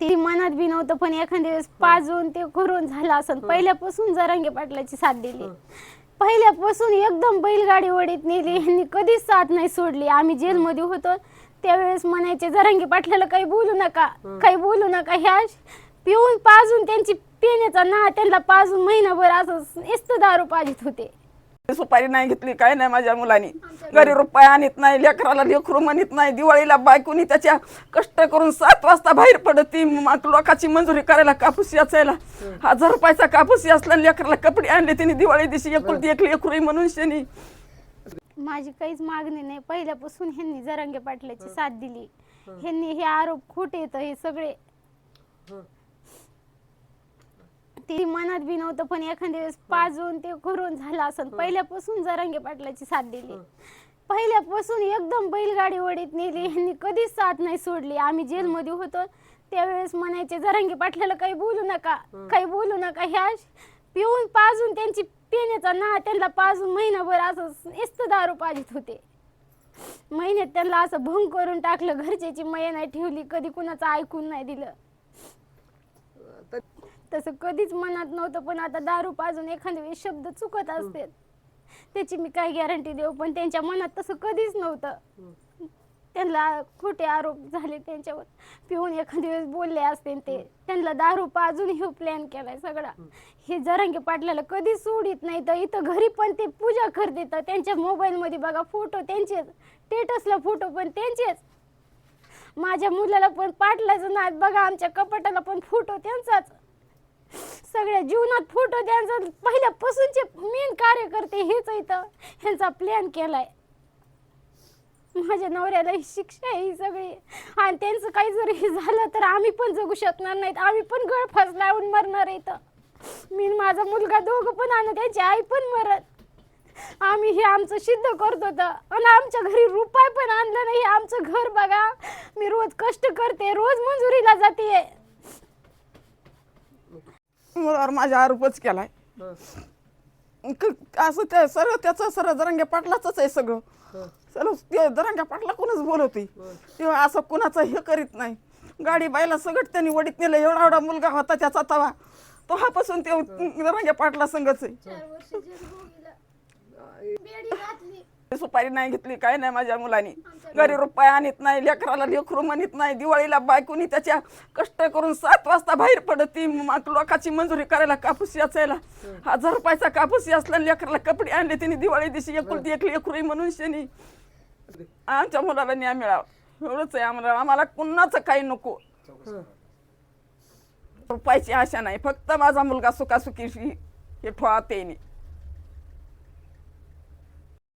ती मनात बी नव्हतं पण एखाद्या वेळेस पाजून ते करून झालं असं. पहिल्यापासून जरांगे पाटलाची साथ दिली. पहिल्यापासून एकदम बैलगाडी वडीत नेली. यांनी कधीच साथ नाही सोडली. आम्ही जेलमध्ये होतो. त्यावेळेस म्हणायचे जरांगे पाटलाला काही बोलू नका. काही बोलू नका. ह्या पिऊन पाजून त्यांची पिण्याचा ना त्यांना पाजून महिनाभर असं नुसतं दारू पाजित होते. सुपारी नाही घेतली काय नाही माझ्या मुलांनी. घरी रुपये आणत नाही लेकराला लेकरू म्हणत नाही दिवाळीला बायकोनी त्याच्या कष्ट करून सात वाजता बाहेर पडती. लोकांची मंजुरी करायला कापूस याचायला. हजार रुपयाचा कापूस असला लेकराला कपडे आणले तिने दिवाळी दिवशी एकुलती एक लेकरू म्हणून शनी. माझी काहीच मागणी नाही. पहिल्यापासून ह्यांनी जरांगे पाटलाची साथ दिली. ह्यांनी हे आरोप खोटे येतं हे सगळे. ती मनात बी नव्हतं पण एखाद्या वेळेस पाजून ते करून झालं असं. पहिल्यापासून जरांगे पाटलाची साथ दिली. पहिल्यापासून एकदम बैलगाडी वडीत नेली. यांनी कधीच साथ नाही सोडली. आम्ही जेलमध्ये होतो. त्यावेळेस म्हणायचे जरांगे पाटलाला काही बोलू नका. काही बोलू नका. ह्या पिऊन पाजून त्यांची पिण्याचा ना त्यांना पाजून महिनाभर असं नुसतं दारू पाजित होते. महिन्यात त्यांना असं भंग करून टाकलं. घरच्याची मया नाही ठेवली. कधी कुणाचं ऐकून नाही दिलं. तसं कधीच मनात नव्हतं पण आता दारू पाजून एखाद्या वेळेस शब्द चुकत असते त्याची मी काय गॅरंटी देऊ पण त्यांच्या मनात तसं कधीच नव्हतं. त्यांना खोटे आरोप झाले त्यांच्यावर. पिऊन एखाद्या वेळेस बोलले असते ते. त्यांना दारू पाजून हे प्लॅन केलाय सगळा. हे जरांगे पाटलाला कधीच सोडित नाही तर इथं घरी पण ते पूजा करते तर त्यांच्या मोबाईलमध्ये बघा फोटो त्यांचेच. स्टेटसला फोटो पण त्यांचेच. माझ्या मुलाला पण पाटलाचं नाद बघा आमच्या कपाटाला पण फोटो त्यांचाच. सगळ्या जीवनात फोटो त्यांचा पहिल्यापासूनचे मेन कार्यकर्ते हेच इथं ह्यांचा प्लॅन केलाय. माझ्या नवऱ्याला ही शिक्षा आहे ही सगळी. आणि त्यांचं काही जर हे झालं तर आम्ही पण जगू शकणार नाहीत. आम्ही पण गळफास लावून मरणार इथं मी माझा मुलगा दोघं पण आणि त्यांची आई पण मरत आम्ही हे आमचं सिद्ध करत होतं. आणि आमच्या घरी रुपाय पण आणलं नाही. आमचं घर बघा. मी रोज कष्ट करते. रोज मंजुरीला जाते. मुलावर माझा आरोपच केलाय. क- असं ते सर्व त्याचं सर्व जरांगे पाटलाच आहे सगळं. सर्व ते जरांगे पाटला कोणच बोलवते तेव्हा असं कुणाचं हे करीत नाही. गाडी बायला सगळं त्यांनी वडीत नेलं. एवढा एवढा मुलगा होता त्याचा तवा. तो हा पासून ते जरांगे पाटला संघच आहे. सुपारी नाही घेतली काय नाही माझ्या मुलांनी. घरी रुपये आणत नाही लेकराला लेकरू म्हणत नाही दिवाळीला बायकोनी त्याच्या कष्ट करून सात वाजता बाहेर पडती. मग लोकांची मंजुरी करायला कापूस याचायला. हजार रुपयाचा कापूस याचला लेकराला कपडे आणले तिने दिवाळी दिवशी एकुलती एक लेकरू म्हणून शनी. आमच्या मुलाला न्याय मिळावा. एवढंच आहे आम्हाला. आम्हाला कुणाचं काही नको. रुपयाची आशा नाही. फक्त माझा मुलगा सुखासुखी हे ठेवा त्याने